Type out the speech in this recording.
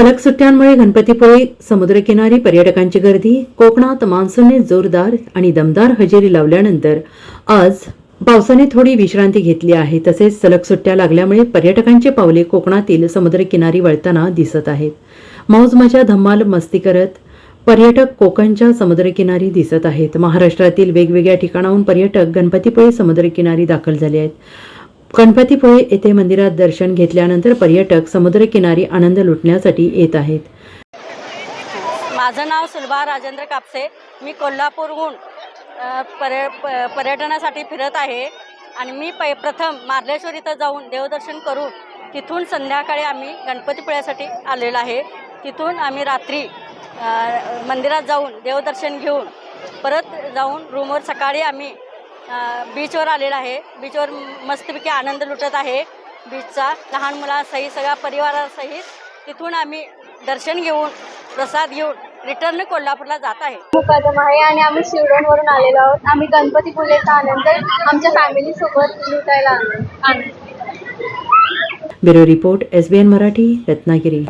सलग सुट्ट्यांमुळे गणपतीपुळे समुद्रकिनारी पर्यटकांची गर्दी कोकणात मान्सूनने जोरदार आणि दमदार हजेरी लावल्यानंतर आज पावसाने थोडी विश्रांती घेतली आहे. तसेच सलग सुट्ट्या लागल्यामुळे पर्यटकांची पावले कोकणातील समुद्रकिनारी वळताना दिसत आहेत. मौजमजा धम्माल मस्ती करत पर्यटक कोकणच्या समुद्रकिनारी दिसत आहेत. महाराष्ट्रातील वेगवेगळ्या ठिकाणाहून पर्यटक गणपतीपुळे समुद्रकिनारी दाखल झाले आहेत. गणपतीपुळे येथे मंदिरात दर्शन घेतल्यानंतर पर्यटक समुद्रकिनारी आनंद लुटण्यासाठी येत आहेत. माझं नाव सुलभा राजेंद्र कापसे. मी कोल्हापूरहून पर्य प- पर्यटनासाठी फिरत आहे आणि मी पै प्रथम मार्लेश्वर इथं जाऊन देवदर्शन करून तिथून संध्याकाळी आम्ही गणपतीपुळ्यासाठी आलेलो आहे. तिथून आम्ही रात्री मंदिरात जाऊन देवदर्शन घेऊन परत जाऊन रूमवर सकाळी आम्ही बीचवर आलेलो आहे. बीचवर मस्तपैकी आनंद लुटत आहे. बीचचा लहान मुलासहित सगळ्या परिवारासहित तिथून आम्ही दर्शन घेऊन प्रसाद घेऊन रिटर्न कोल्हापूरला जात आहे. मुकादम आहे आणि आम्ही शिवडोनवरून आलेलो आहोत. आम्ही गणपतीपुळेचा आनंद आमच्या फॅमिली सोबत लुटायला आलो bureau report SBN Marathi Ratnagiri.